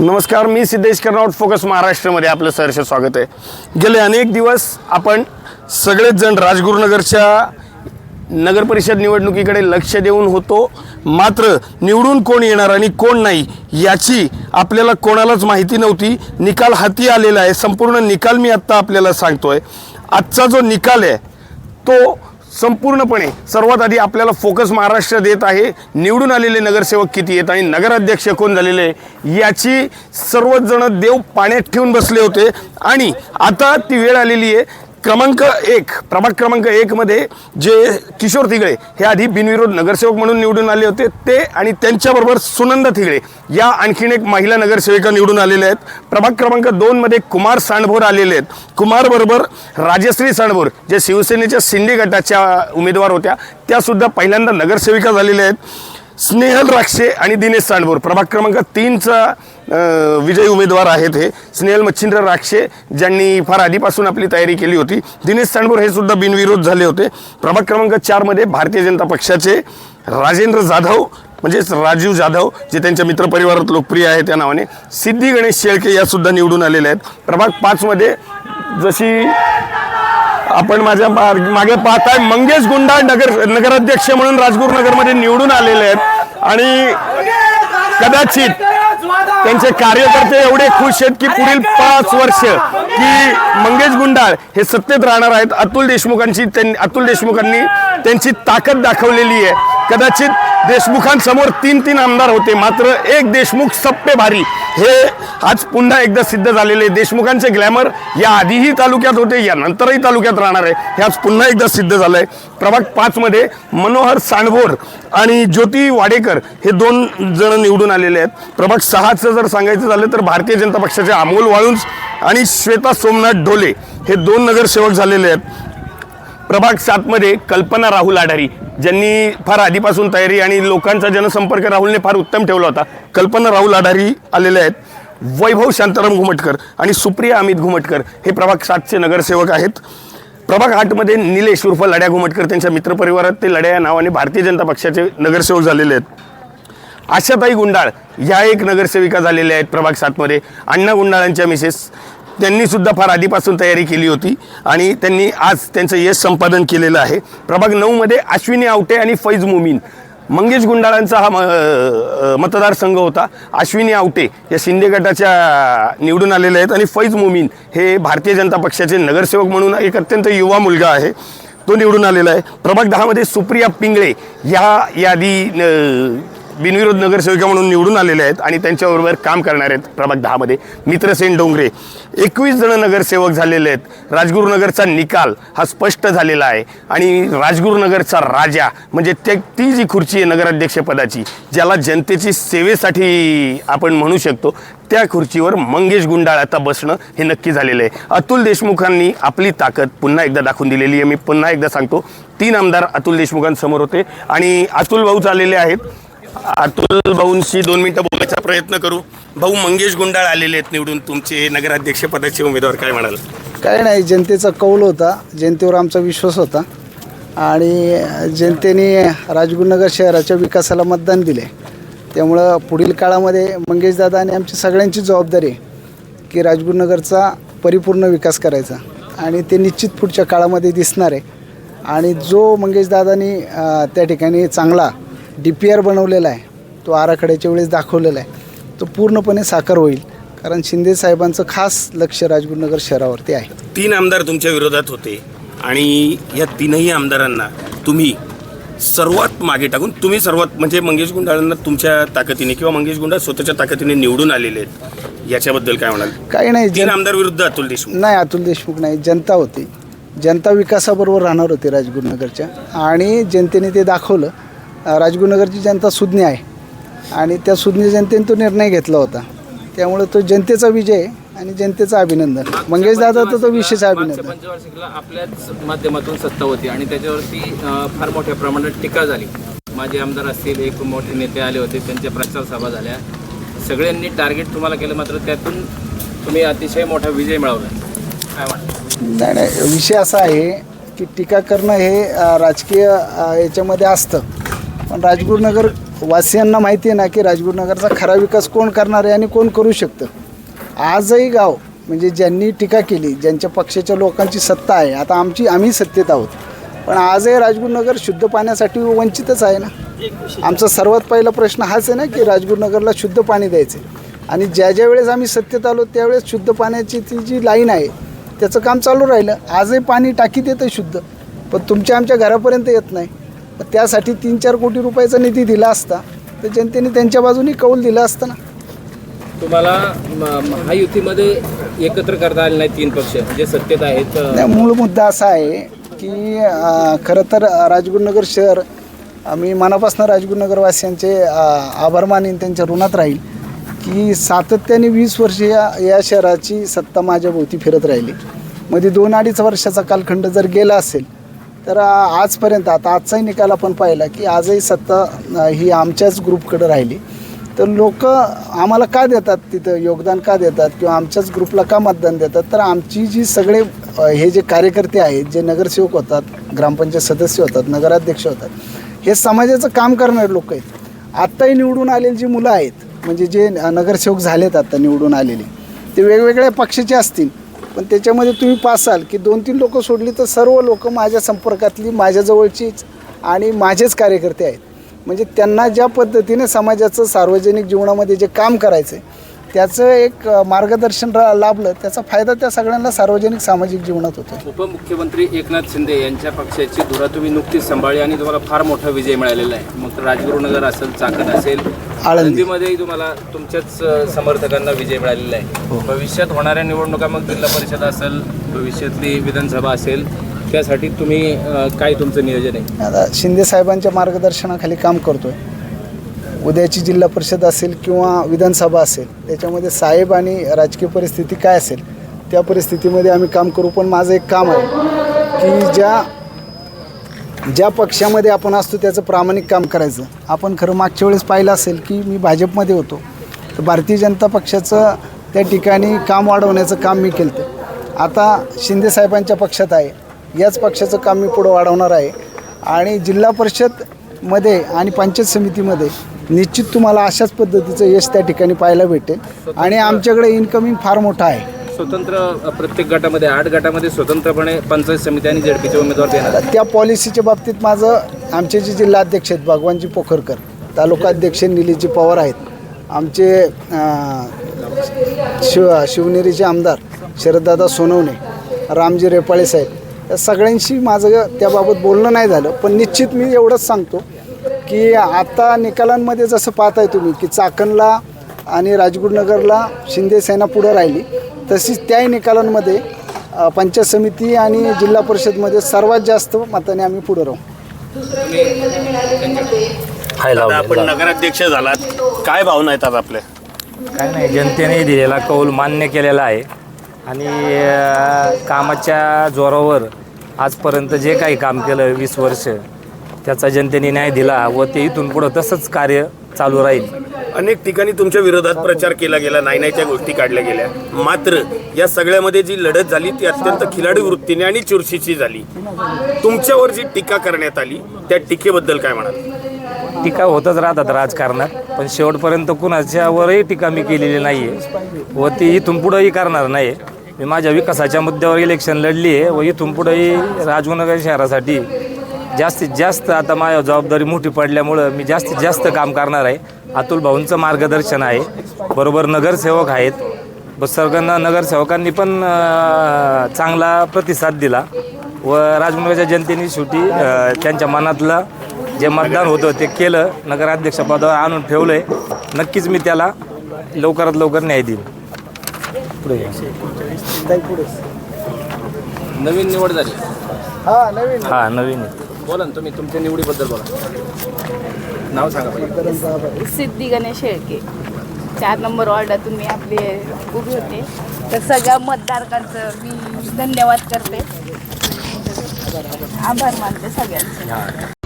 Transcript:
नमस्कार मी सिद्धेश कर्नावट फोकस महाराष्ट्रामध्ये आपलं सहर्ष स्वागत आहे. गेले अनेक दिवस आपण सगळेच जण राजगुरुनगरच्या नगरपरिषद निवडणुकीकडे लक्ष देऊन होतो. मात्र निवडून कोण येणार आणि कोण नाही याची आपल्याला कोणालाच माहिती नव्हती. निकाल हाती आलेला आहे. संपूर्ण निकाल मी आत्ता आपल्याला सांगतोय. आजचा जो निकाल आहे तो संपूर्णपणे सर्वात आधी आपल्याला फोकस महाराष्ट्र देत आहे. निवडून आलेले नगरसेवक किती आहेत आणि नगराध्यक्ष कोण झालेले आहे? याची सर्वच जण देव पाण्यात ठेवून बसले होते. आणि आता ती वेळ आलेली आहे. क्रमांक एक प्रभाग क्रमांक एकमध्ये जे किशोर तिगळे हे आधी बिनविरोध नगरसेवक म्हणून निवडून आले होते ते आणि त्यांच्याबरोबर सुनंदा तिगळे या आणखीन एक महिला नगरसेविका निवडून आलेल्या आहेत. प्रभाग क्रमांक दोनमध्ये कुमार सांडभोर आलेले आहेत. कुमारबरोबर राजश्री सांडभोर जे शिवसेनेच्या शिंदे गटाच्या उमेदवार होत्या त्यासुद्धा पहिल्यांदा नगरसेविका झालेल्या आहेत. स्नेहल राक्षे आणि दिनेश सांडबोर प्रभाग क्रमांक तीनचा विजयी उमेदवार आहेत हे. स्नेहल मच्छिंद्र राक्षे ज्यांनी फार आधीपासून आपली तयारी केली होती. दिनेश सांडबोर हे सुद्धा बिनविरोध झाले होते. प्रभाग क्रमांक चारमध्ये भारतीय जनता पक्षाचे राजेंद्र जाधव म्हणजेच राजीव जाधव जे त्यांच्या मित्रपरिवारात लोकप्रिय आहे त्या नावाने सिद्धी गणेश शेळके यासुद्धा निवडून आलेल्या आहेत. प्रभाग पाचमध्ये जशी आपण माझ्या मागे मागे पाहताय मंगेश गुंडा नगर नगराध्यक्ष म्हणून राजगुरुनगरमध्ये निवडून आलेले आहेत. आणि कदाचित त्यांचे कार्यकर्ते एवढे खुश आहेत की पुढील पाच वर्ष की मंगेश गुंडाळ हे सत्तेत राहणार आहेत. अतुल देशमुखांची अतुल देशमुखांनी त्यांची ताकद दाखवलेली आहे. कदाचित देशमुखांसमोर तीन तीन आमदार होते. मात्र एक देशमुख सप्पे भारी. हे आज पुन्हा एकदा सिद्ध झालेले आहे. देशमुखांचे ग्लॅमर या आधीही तालुक्यात होते या नंतरही तालुक्यात राहणार आहे. हे आज पुन्हा एकदा सिद्ध झालं आहे प्रभाग पाचमध्ये मनोहर सांडभोर आणि ज्योती वाडेकर हे दोन जण निवडून आलेले आहेत. प्रभाग सहाचं जर सांगायचं झालं तर भारतीय जनता पक्षाचे अमोल वाळुंज आणि श्वेता सोमनाथ ढोले हे दोन नगरसेवक झालेले आहेत. प्रभाग सातमध्ये कल्पना राहुल आढारी. ज्यांनी फार आधीपासून तयारी आणि लोकांचा जनसंपर्क राहुलने फार उत्तम ठेवला होता. कल्पना राहुल आढारी आलेले आहेत. वैभव शांताराम घुमटकर आणि सुप्रिया अमित घुमटकर हे प्रभाग सातचे नगरसेवक आहेत. प्रभाग आठमध्ये निलेश उर्फ लड्या घुमटकर त्यांच्या मित्रपरिवारात ते लड्या या नावाने भारतीय जनता पक्षाचे नगरसेवक झालेले आहेत. आशाताई गुंडाळ ह्या एक नगरसेविका झालेल्या आहेत प्रभाग सातमध्ये. अण्णा गुंडाळांच्या मिसेस त्यांनी सुद्धा फार आधीपासून तयारी केली होती आणि त्यांनी आज त्यांचं यश संपादन केलेलं आहे. प्रभाग नऊमध्ये अश्विनी आवटे आणि फैज मुमीन. मंगेश गुंडाळांचा हा म- मतदारसंघ होता. अश्विनी आवटे या शिंदे गटाच्या निवडून आलेले आहेत आणि फैज मुमीन हे भारतीय जनता पक्षाचे नगरसेवक म्हणून एक अत्यंत युवा मुलगा आहे. तो निवडून आलेला आहे. प्रभाग दहामध्ये सुप्रिया पिंगळे या यादी बिनविरोध नगरसेविका म्हणून निवडून आलेले आहेत आणि त्यांच्याबरोबर काम करणार आहेत प्रभाग दहामध्ये. मित्रसेन डोंगरे एकवीस जण नगरसेवक झालेले आहेत. राजगुरुनगरचा निकाल हा स्पष्ट झालेला आहे. आणि राजगुरुनगरचा राजा म्हणजे ते ती जी खुर्ची आहे नगराध्यक्षपदाची ज्याला जनतेची सेवेसाठी आपण म्हणू शकतो त्या खुर्चीवर मंगेश गुंडाळ आता बसणं हे नक्की झालेलं आहे. अतुल देशमुखांनी आपली ताकद पुन्हा एकदा दाखवून दिलेली आहे. मी पुन्हा एकदा सांगतो तीन आमदार अतुल देशमुखांसमोर होते. आणि अतुल भाऊ चाललेले आहेत. अतुल भाऊंशी दोन मिनिटं बोलायचा प्रयत्न करू. भाऊ मंगेश गुंडाळ आलेले आहेत निवडून. तुमचे नगराध्यक्ष पदाचे उमेदवार काय म्हणाल? काय नाही जनतेचा कौल होता. जनतेवर आमचा विश्वास होता. आणि जनतेने राजगुरुनगर शहराच्या विकासाला मतदान दिले. त्यामुळं पुढील काळामध्ये मंगेशदादा आणि आमची सगळ्यांची जबाबदारी आहे की राजगुरुनगरचा परिपूर्ण विकास करायचा. आणि ते निश्चित पुढच्या काळामध्ये दिसणार. आहे आणि जो मंगेशदादांनी त्या ठिकाणी चांगला डी पी आर बनवलेला आहे. तो आराखड्याच्या वेळेस दाखवलेला आहे. तो पूर्णपणे साकार होईल कारण शिंदे साहेबांचं खास लक्ष राजगुरुनगर शहरावरती आहे. तीन आमदार तुमच्या विरोधात होते आणि या तीनही आमदारांना तुम्ही सर्वात मागे टाकून तुम्ही सर्वात म्हणजे मंगेश गुंडाळांना तुमच्या ताकदीने किंवा मंगेश गुंडाळ स्वतःच्या ताकदीने निवडून आलेले आहेत. याच्याबद्दल काय म्हणाल? काही नाही तीन जन आमदार विरुद्ध अतुल देशमुख. नाही अतुल देशमुख नाही जनता होती. जनता विकासाबरोबर राहणार होती राजगुरुनगरच्या. आणि जनतेने ते दाखवलं. राजगुरुनगरची जनता सुज्ञ आहे. आणि त्या सुज्ञ जनतेने तो निर्णय घेतला होता. त्यामुळे तो जनतेचा विजय आणि जनतेचं अभिनंदन. मंगेश दादा तर तो विशेष अभिनंदन. आपल्याच माध्यमातून सत्ता होती आणि त्याच्यावरती फार मोठ्या प्रमाणात टीका झाली. माझे आमदार असतील एक मोठे नेते आले होते त्यांच्या प्रचार सभा झाल्या. सगळ्यांनी टार्गेट तुम्हाला केलं मात्र त्यातून तुम्ही अतिशय मोठा विजय मिळवला. काय वाटतं? नाही नाही विषय असा आहे की टीका करणं हे राजकीय याच्यामध्ये असतं. पण राजगुरुनगर वासियांना माहिती आहे ना की राजगुरुनगरचा खरा विकास कोण करणार आहे आणि कोण करू शकतं? आजही गाव म्हणजे ज्यांनी टीका केली ज्यांच्या पक्षाच्या लोकांची सत्ता आहे आता आमची आम्ही सत्तेत आहोत. पण आजही राजगुरुनगर शुद्ध पाण्यासाठी वंचितच आहे ना? आमचा सर्वात पहिला प्रश्न हाच आहे ना की राजगुरुनगरला शुद्ध पाणी द्यायचं आणि ज्या ज्या वेळेस आम्ही सत्तेत आलो त्यावेळेस शुद्ध पाण्याची ती जी लाईन आहे त्याचं काम चालू राहिलं. आजही पाणी टाकीत येतं शुद्ध पण तुमच्या आमच्या घरापर्यंत येत नाही. त्यासाठी तीन चार कोटी रुपयाचा निधी दिला असता तर जनतेने त्यांच्या बाजूनी कौल दिला असतं ना. तुम्हाला म- महायुतीमध्ये एकत्र करता आले नाही तीन पक्ष जे सत्तेत आहेत अ, नाही मूळ मुद्दा असा आहे की अं, खरं तर राजगुरुनगर शहर आम्ही मनापासून राजगुरुनगरवासियांचे अं, आभार मानेन त्यांच्या ऋणात राहील की सातत्याने वीस वर्ष या या शहराची सत्ता माझ्या भोवती फिरत राहिली. मध्ये दोन अडीच वर्षाचा कालखंड जर गेला असेल तर आजपर्यंत आता आजचाही निकाल आपण पाहिला की आजही सत्ता ही आमच्याच ग्रुपकडे राहिली. तर लोक आम्हाला का देतात तिथं? योगदान का देतात? किंवा आमच्याच ग्रुपला का मतदान देतात? तर आमची जी सगळे हे जे कार्यकर्ते आहेत जे नगरसेवक होतात ग्रामपंचायत सदस्य होतात नगराध्यक्ष होतात हे समाजाचं काम करणारे लोक आहेत. आत्ताही निवडून आलेली जी मुलं आहेत म्हणजे जे नगरसेवक झालेत आता निवडून आलेले ते वेगवेगळ्या पक्षाचे असतील. पण त्याच्यामध्ये तुम्ही पासाल की दोन तीन लोकं सोडली तर सर्व लोक माझ्या संपर्कातली माझ्याजवळचीच आणि माझेच कार्यकर्ते आहेत. म्हणजे त्यांना ज्या पद्धतीने समाजाचं सार्वजनिक जीवनामध्ये जे काम करायचं आहे त्याचं एक मार्गदर्शन लाभलं त्याचा फायदा त्या सगळ्यांना सार्वजनिक सामाजिक जीवनात होतो उपमुख्यमंत्री एकनाथ शिंदे यांच्या पक्षाची धुरा तुम्ही नुकतीच सांभाळली आणि तुम्हाला फार मोठा विजय मिळालेला आहे. मग राजगुरुनगर असेल चाकण असेल आळंदीमध्येही तुम्हाला तुमच्याच समर्थकांना विजय मिळालेला आहे. भविष्यात होणाऱ्या निवडणुका मग जिल्हा परिषद असेल भविष्यातली विधानसभा असेल त्यासाठी तुम्ही काय तुमचं नियोजन आहे? आता शिंदे साहेबांच्या मार्गदर्शनाखाली काम करतो आहे उद्याची जिल्हा परिषद असेल किंवा विधानसभा असेल त्याच्यामध्ये साहेब आणि राजकीय परिस्थिती काय असेल त्या परिस्थितीमध्ये आम्ही काम करू. पण माझं एक काम आहे की ज्या ज्या पक्षामध्ये आपण असतो त्याचं प्रामाणिक काम करायचं. आपण खरं मागच्या वेळेस पाहिलं असेल की मी भाजपमध्ये होतो. तर भारतीय जनता पक्षाचं त्या ठिकाणी काम वाढवण्याचं काम मी केलं होतं आता शिंदेसाहेबांच्या पक्षात आहे. याच पक्षाचं काम मी पुढं वाढवणार आहे. आणि जिल्हा परिषदमध्ये आणि पंचायत समितीमध्ये निश्चित तुम्हाला अशाच पद्धतीचं यश त्या ठिकाणी पाहायला भेटेल. आणि आमच्याकडे इन्कमिंग फार मोठं आहे. स्वतंत्र प्रत्येक गटामध्ये आठ गटामध्ये स्वतंत्रपणे पंचायत समिती आणि झेडपीचे उमेदवार देणार त्या पॉलिसीच्या बाबतीत माझं आमचे जे जिल्हाध्यक्ष आहेत भगवानजी पोखरकर तालुका अध्यक्ष निलेशजी पवार आहेत. आमचे शिव शिवनेरीचे आमदार शरददादा सोनवणे रामजी रेपाळे साहेब या सगळ्यांशी माझं त्याबाबत बोलणं नाही झालं पण निश्चित मी एवढंच सांगतो की आता निकालांमध्ये जसं पाहताय तुम्ही की चाकणला आणि राजगुरुनगरला शिंदे सेना पुढं राहिली तशीच त्याही निकालांमध्ये पंचायत समिती आणि जिल्हा परिषदमध्ये सर्वात जास्त मताने आम्ही पुढं राहू. आता आपण नगराध्यक्ष झालात. काय भावना येतात आपल्या? काय नाही जनतेने दिलेला कौल मान्य केलेला आहे. आणि अं, कामाच्या जोरावर आजपर्यंत जे काही काम केलं वीस वर्ष त्याचा जनतेने न्याय दिला व ते इथून पुढं तसंच कार्य चालू राहील. अनेक ठिकाणी तुमच्या विरोधात प्रचार केला गेला नाही नाही त्या गोष्टी काढल्या गेल्या. मात्र या सगळ्यामध्ये जी लढत झाली ती अत्यंत खिलाडी वृत्तीने आणि चुरशीची झाली. तुमच्यावर जी टीका करण्यात आली त्या टीकेबद्दल काय म्हणाल? टीका होतच राहतात राजकारणात पण शेवटपर्यंत कुणाच्यावरही टीका मी केलेली नाही आहे व ती इथून पुढंही करणार नाही मी माझ्या विकासाच्या मुद्द्यावर इलेक्शन लढली आहे व इथून पुढंही राजगुरुनगर शहरासाठी जास्तीत जास्त आता माझ्या जबाबदारी मोठी पडल्यामुळं मी जास्तीत जास्त काम करणार आहे. अतुल भाऊंचं मार्गदर्शन आहे. बरोबर नगरसेवक आहेत. ब सर्वांना नगरसेवकांनी पण चांगला प्रतिसाद दिला. व राजमुंड्याच्या जनतेने शेवटी त्यांच्या मनातलं जे मतदान होतं ते केलं. नगराध्यक्षपदावर आणून ठेवलं आहे नक्कीच मी त्याला लवकरात लवकर न्याय देईन. पुढे. नवीन निवड झाली. हा नवीन. हा नवीन. बोला ना तुम्ही तुमच्या निवडीबद्दल बोला. नाव सांगा सिद्धी गणेश शेळके. चार नंबर वॉर्डातून मी आपले उभी होते. तर सगळ्या मतदारकांचं मी धन्यवाद करते. आभार मानते सगळ्यांचे.